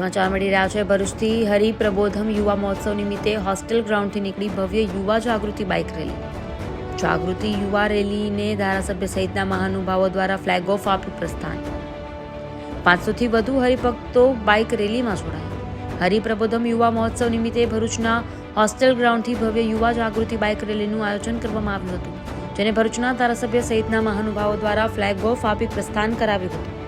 સમાચાર મળી રહ્યા છે. ભરૂચથી હરિપ્રબોધમ યુવા મહોત્સવ નિમિત્તે હોસ્ટેલ ગ્રાઉન્ડથી નીકળી ભવ્ય યુવા જાગૃતિ બાઇક રેલી. જાગૃતિ યુવા રેલીને ધારાસભ્ય સહિતના મહાનુભાવો દ્વારા ફ્લેગ ઓફ આપ્યું પ્રસ્થાન. પાંચસોથી વધુ હરિભક્તો બાઇક રેલીમાં જોડાયા. હરિપ્રબોધમ યુવા મહોત્સવ નિમિત્તે ભરૂચના હોસ્ટેલ ગ્રાઉન્ડથી ભવ્ય યુવા જાગૃતિ બાઇક રેલીનું આયોજન કરવામાં આવ્યું હતું, જેને ભરૂચના ધારાસભ્ય સહિતના મહાનુભાવો દ્વારા ફ્લેગ ઓફ આપી પ્રસ્થાન કરાવ્યું હતું.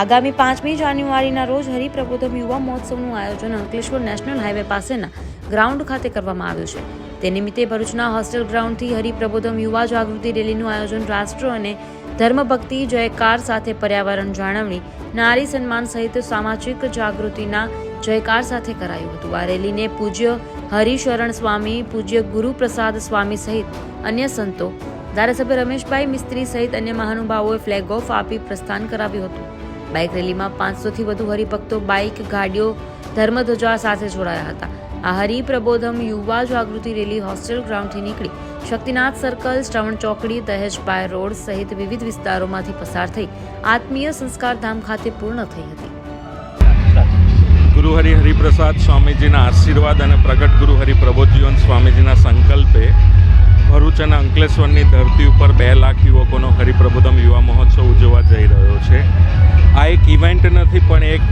આગામી પાંચમી જાન્યુઆરીના રોજ હરિપ્રબોધમ યુવા મહોત્સવનું આયોજન અંકલેશ્વર નેશનલ હાઈવે પાસેના ગ્રાઉન્ડ ખાતે કરવામાં આવ્યું છે. તે નિમિત્તે ભરૂચના હોસ્ટેલ ગ્રાઉન્ડથી હરિપ્રબોધમ યુવા જાગૃતિ રેલીનું આયોજન રાષ્ટ્ર અને ધર્મભક્તિ જયકાર સાથે પર્યાવરણ જાળવણી, નારી સન્માન સહિત સામાજિક જાગૃતિના જયકાર સાથે કરાયું હતું. આ રેલીને પૂજ્ય હરિશરણ સ્વામી, પૂજ્ય ગુરુપ્રસાદ સ્વામી સહિત અન્ય સંતો, ધારાસભ્ય રમેશભાઈ મિસ્ત્રી સહિત અન્ય મહાનુભાવોએ ફ્લેગ ઓફ આપી પ્રસ્થાન કરાવ્યું હતું. બાઇક રેલીમાં પાંચસોથી વધુ હરિભક્તો, બાઇક, ગાડીઓ, ધર્મધ્વજા સાથે જોડાયા હતા. આ હરિપ્રબોધમ યુવા જાગૃતિ રેલી હોસ્ટેલ ગ્રાઉન્ડથી નીકળી. શક્તિનાથ સર્કલ, શ્રવણ ચોકડી દહેજબાય રોડ સહિત વિવિધ વિસ્તારોમાંથી પસાર થઈ આત્મીય સંસ્કાર ધામ ખાતે પૂર્ણ થઈ હતી. ગુરુહરિ હરિપ્રસાદ સ્વામીજીના આશીર્વાદ અને પ્રગટ ગુરુ હરિપ્રબોધજીવન સ્વામીજીના સંકલ્પે ભરૂચ અને અંકલેશ્વરની ધરતી ઉપર બે લાખ યુવકોનો હરિપ્રબોધમ યુવા મહોત્સવ ઉજવવા જઈ રહ્યો છે. આ એક ઇવેન્ટ નથી, પણ એક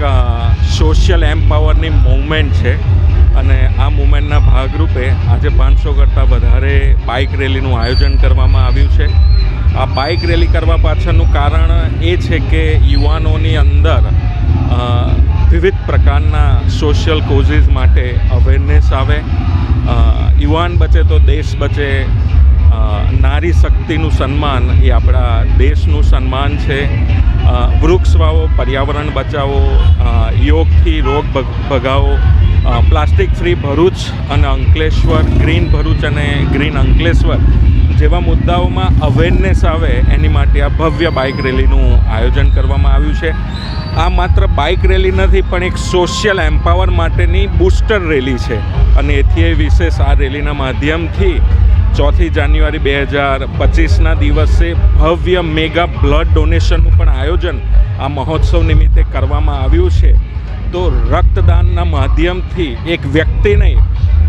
સોશિયલ એમ્પાવરની મૂવમેન્ટ છે. અને આ મૂવમેન્ટના ભાગરૂપે આજે પાંચસો કરતાં વધારે બાઇક રેલીનું આયોજન કરવામાં આવ્યું છે. આ બાઇક રેલી કરવા પાછળનું કારણ એ છે કે યુવાનોની અંદર વિવિધ પ્રકારના સોશિયલ કોઝિસ માટે અવેરનેસ આવે. યુવાન બચે તો દેશ બચે. નારી શક્તિનું સન્માન એ આપણા દેશનું સન્માન છે. વૃક્ષ વાવો પર્યાવરણ બચાવો યોગથી રોગ ભગ- ભગાવો પ્લાસ્ટિક ફ્રી ભરૂચ અને અંકલેશ્વર, ગ્રીન ભરૂચ અને ગ્રીન અંકલેશ્વર જેવા મુદ્દાઓમાં અવેરનેસ આવે એની માટે આ ભવ્ય બાઇક રેલીનું આયોજન કરવામાં આવ્યું છે. આ માત્ર બાઇક રેલી નથી, પણ એક સોશિયલ એમ્પાવર માટેની બૂસ્ટર રેલી છે. અને એથી એ વિશેષ આ રેલીના માધ્યમથી ચોથી જાન્યુઆરી બે હજાર પચીસના દિવસે ભવ્ય મેગા બ્લડ ડોનેશનનું પણ આયોજન આ મહોત્સવ નિમિત્તે કરવામાં આવ્યું છે. તો રક્તદાનના માધ્યમથી એક વ્યક્તિ નહીં,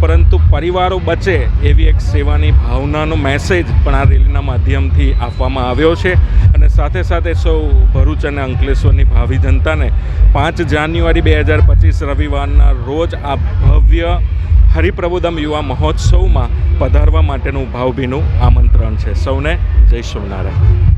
પરંતુ પરિવારો બચે એવી એક સેવાની ભાવનાનો મેસેજ પણ આ રેલીના માધ્યમથી આપવામાં આવ્યો છે. અને સાથે સાથે સૌ ભરૂચ અને અંકલેશ્વરની ભાવિ જનતાને પાંચ જાન્યુઆરી બે હજાર પચીસ રવિવારના રોજ આ ભવ્ય હરિપ્રબોધમ યુવા મહોત્સવમાં પધારવા માટેનું ભાવભીનું આમંત્રણ છે. સૌને જય સ્વામિનારાયણ.